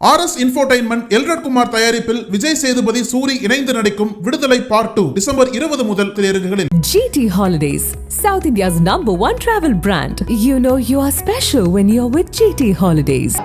R S infotainment Elred Kumar தயாரிப்பில் விஜய் சேதுபதி சூரி இணைந்து நடிக்கும் விடுதலை பார்ட் டூ டிசம்பர் இருபது முதல் திரையரங்குகளில் GT holidays South India's number one travel brand you know you are special when you are with GT holidays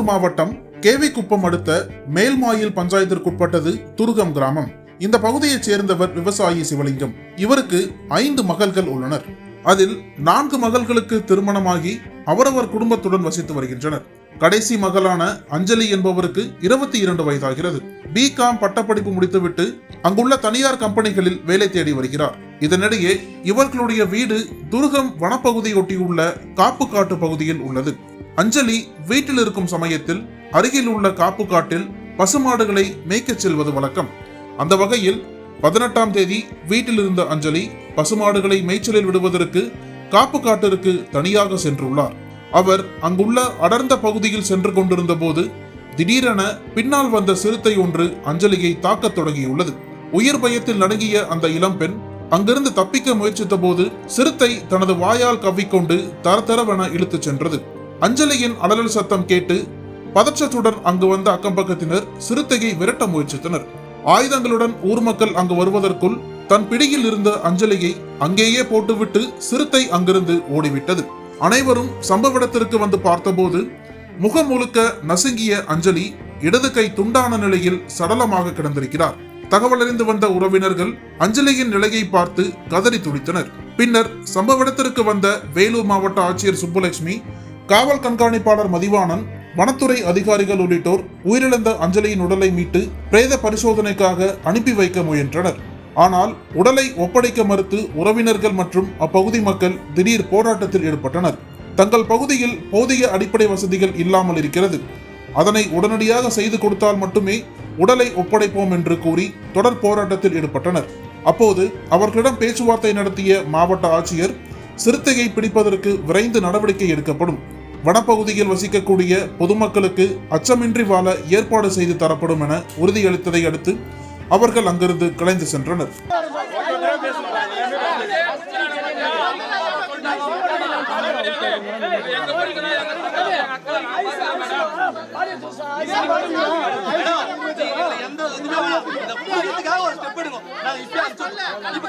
Vellore மாவட்டம் கேவிக்குப்பம் அடுத்த மேல்மாயில் பஞ்சாயத்திற்குட்பட்டது துருகம் கிராமம். இந்த பகுதியைச் சேர்ந்தவர் விவசாயி சிவலிங்கம். இவருக்கு ஐந்து மகள்கள் உள்ளனர். அதில் நான்கு மகள்களுக்கு திருமணமாகி அவரவர் குடும்பத்துடன் வசித்து வருகின்றனர். கடைசி மகளான அஞ்சலி என்பவருக்கு இருபத்தி இரண்டு வயதாகிறது. பிகாம் பட்டப்படிப்பு முடித்துவிட்டு அங்குள்ள தனியார் கம்பெனிகளில் வேலை தேடி வருகிறார். இதனிடையே இவர்களுடைய வீடு துருகம் வனப்பகுதியொட்டியுள்ள காப்பு காட்டு பகுதியில் உள்ளது. அஞ்சலி வீட்டில் இருக்கும் சமயத்தில் அருகில் உள்ள காப்பு காட்டில் பசுமாடுகளை மேய்க்கச் செல்வது வழக்கம். அந்த வகையில் பதினெட்டாம் தேதி வீட்டில் இருந்த அஞ்சலி பசுமாடுகளை மேய்ச்சலில் விடுவதற்கு காப்பு காட்டிற்கு தனியாக சென்றுள்ளார். அவர் அங்குள்ள அடர்ந்த பகுதியில் சென்று கொண்டிருந்த போது திடீரென பின்னால் வந்த சிறுத்தை ஒன்று அஞ்சலியை தாக்கத் தொடங்கியுள்ளது. உயிர் பயத்தில் நடுங்கிய அந்த இளம்பெண் அங்கிருந்து தப்பிக்க முயற்சித்த போது சிறுத்தை தனது வாயால் கவ்விக்கொண்டு தரதரவென இழுத்துச் சென்றது. அஞ்சலியின் அலறல் சத்தம் கேட்டு பதற்றத்துடன் அங்கு வந்த அக்கம்பக்கத்தினர் சிறுத்தையை விரட்ட முயற்சித்தனர். ஆயுதங்களுடன் ஊர் மக்கள் அங்கு வருவதற்குள் தன் பிடியில் இருந்த அஞ்சலியை அங்கேயே போட்டுவிட்டு சிறுத்தை அங்கிருந்து ஓடிவிட்டது. அனைவரும் சம்பவ இடத்திற்கு வந்து பார்த்தபோது முகம் முழுக்க நசுங்கிய அஞ்சலி இடது கை துண்டான நிலையில் சடலமாக கிடந்திருக்கிறார். தகவலறிந்து வந்த உறவினர்கள் அஞ்சலியின் நிலையை பார்த்து கதறி துடித்தனர். பின்னர் சம்பவ இடத்திற்கு வந்த வேலூர் மாவட்ட ஆட்சியர் சுப்புலட்சுமி காவல் கண்காணிப்பாளர் மதிவாணன் வனத்துறை அதிகாரிகள் உள்ளிட்டோர் உயிரிழந்த அஞ்சலியின் உடலை மீட்டு பிரேத பரிசோதனைக்காக அனுப்பி வைக்க முயன்றனர். ஆனால் உடலை ஒப்படைக்க மறுத்து உறவினர்கள் மற்றும் அப்பகுதி மக்கள் திடீர் போராட்டத்தில் ஈடுபட்டனர். தங்கள் பகுதியில் போதிய அடிப்படை வசதிகள் இல்லாமல் இருக்கிறது. அதனை உடனடியாக செய்து கொடுத்தால் மட்டுமே உடலை ஒப்படைப்போம் என்று கூறி தொடர் போராட்டத்தில் ஈடுபட்டனர். அப்போது அவர்களிடம் பேச்சுவார்த்தை நடத்திய மாவட்ட ஆட்சியர் சிறுத்தையை பிடிப்பதற்கு விரைந்து நடவடிக்கை எடுக்கப்படும். வனப்பகுதியில் வசிக்கக்கூடிய பொதுமக்களுக்கு அச்சமின்றி வாழ ஏற்பாடு செய்து தரப்படும் என உறுதியளித்ததை அடுத்து அவர்கள் அங்கிருந்து கலைந்து சென்றனர் இப்ப